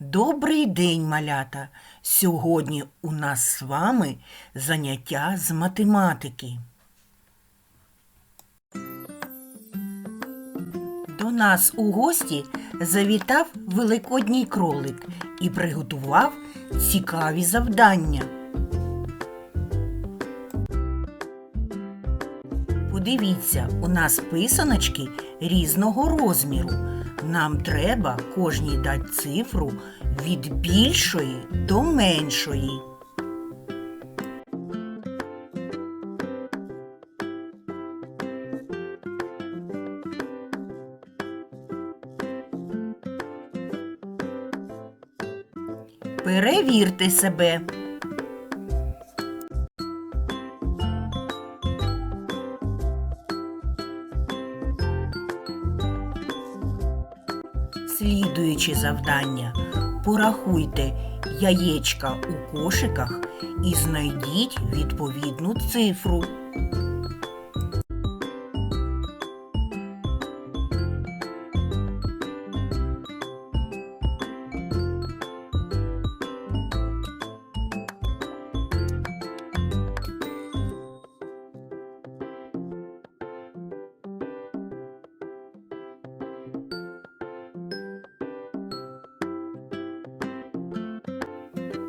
Добрий день, малята! Сьогодні у нас з вами заняття з математики. До нас у гості завітав великодній кролик і приготував цікаві завдання. Подивіться, у нас писаночки різного розміру. Нам треба кожній дати цифру від більшої до меншої. Перевірте себе. Слідуючи завдання. Порахуйте яєчка у кошиках і знайдіть відповідну цифру.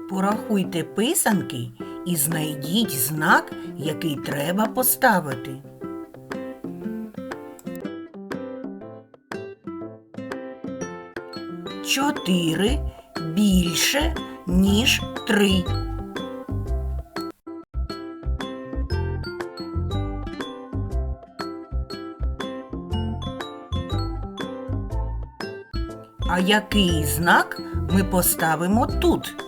Порахуйте писанки і знайдіть знак, який треба поставити. Чотири більше, ніж три. А який знак ми поставимо тут?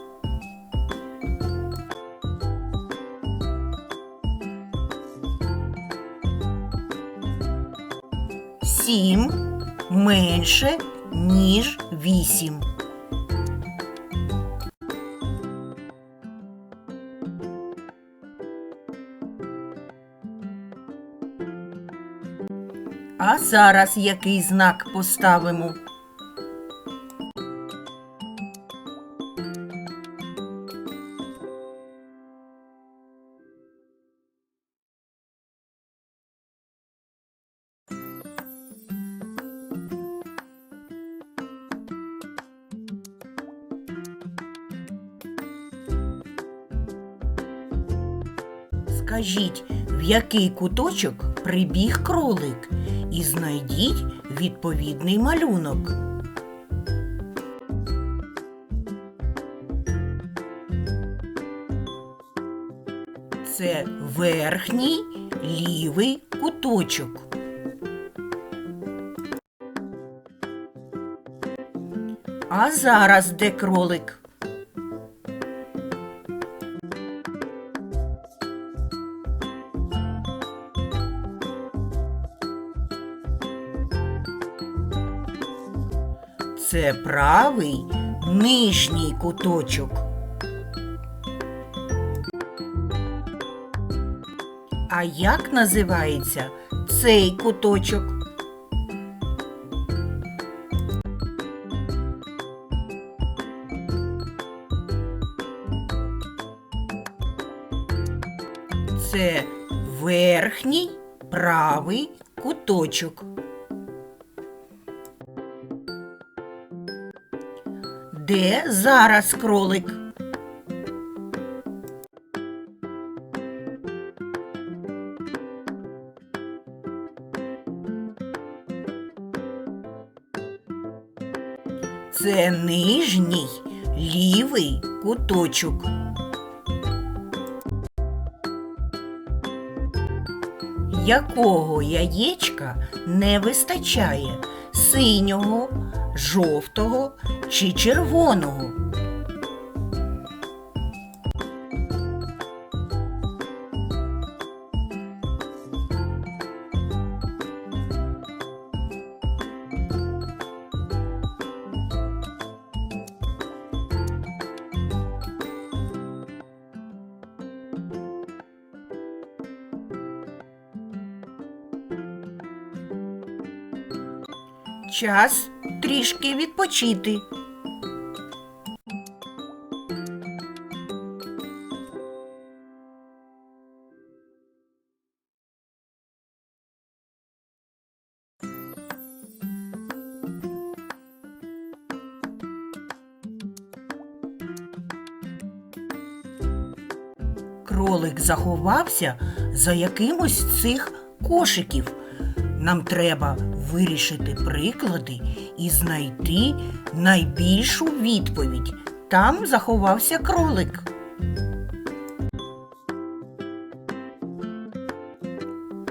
Сім менше, ніж вісім. А зараз який знак поставимо? Скажіть, в який куточок прибіг кролик і знайдіть відповідний малюнок. Це верхній лівий куточок. А зараз де кролик? Це правий нижній куточок. А як називається цей куточок? Це верхній правий куточок. Де зараз кролик? Це нижній лівий куточок. Якого яєчка не вистачає? Синього, жовтого чи червоного? Час трішки відпочити. Кролик заховався за якимось з цих кошиків. Нам треба вирішити приклади і знайти найбільшу відповідь. Там заховався кролик.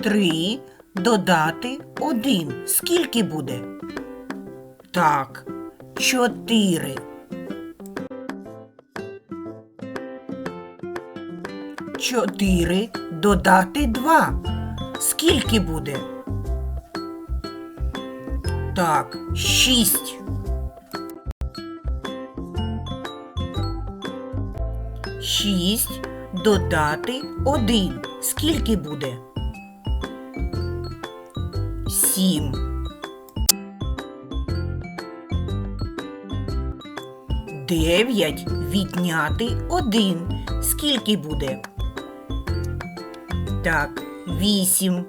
Три додати один. Скільки буде? Так, чотири. Чотири додати два. Скільки буде? Так, шість. Шість додати один. Скільки буде? Сім. Дев'ять відняти один. Скільки буде? Так, вісім.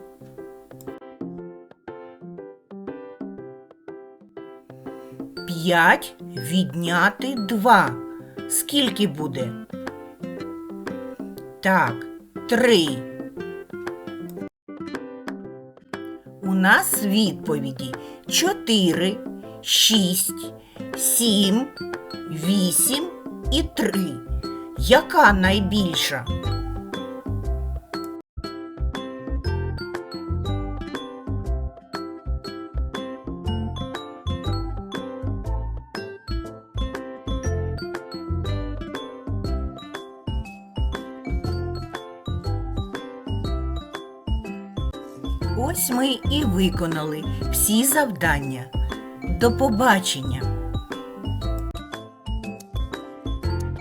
П'ять відняти два. Скільки буде? Так, три. У нас відповіді чотири, шість, сім, вісім і три. Яка найбільша? Ось ми і виконали всі завдання. До побачення!